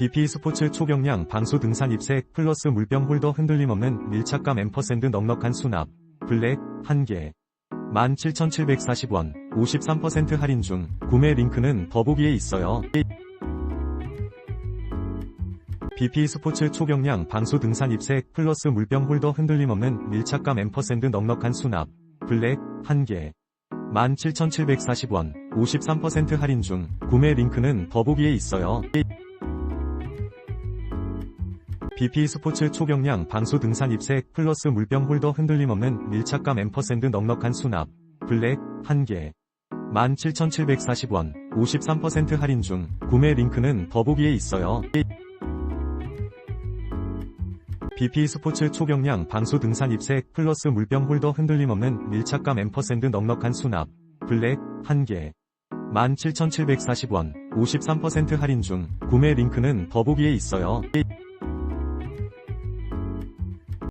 BP 스포츠 초경량 방수 등산 입색 플러스 물병 홀더 흔들림 없는 밀착감 앰퍼샌드 넉넉한 수납 블랙 1개 17,740원 53% 할인 중 구매 링크는 더보기에 있어요. BP 스포츠 초경량 방수 등산 입색 플러스 물병 홀더 흔들림 없는 밀착감 앰퍼샌드 넉넉한 수납 블랙 1개 17,740원 53% 할인 중 구매 링크는 더보기에 있어요. BP 스포츠 초경량 방수 등산 입색 플러스 물병 홀더 흔들림 없는 밀착감 앰퍼샌드 넉넉한 수납 블랙 1개 17,740원 53% 할인 중 구매 링크는 더보기에 있어요. BP 스포츠 초경량 방수 등산 입색 플러스 물병 홀더 흔들림 없는 밀착감 앰퍼샌드 넉넉한 수납 블랙 1개 17,740원 53% 할인 중 구매 링크는 더보기에 있어요.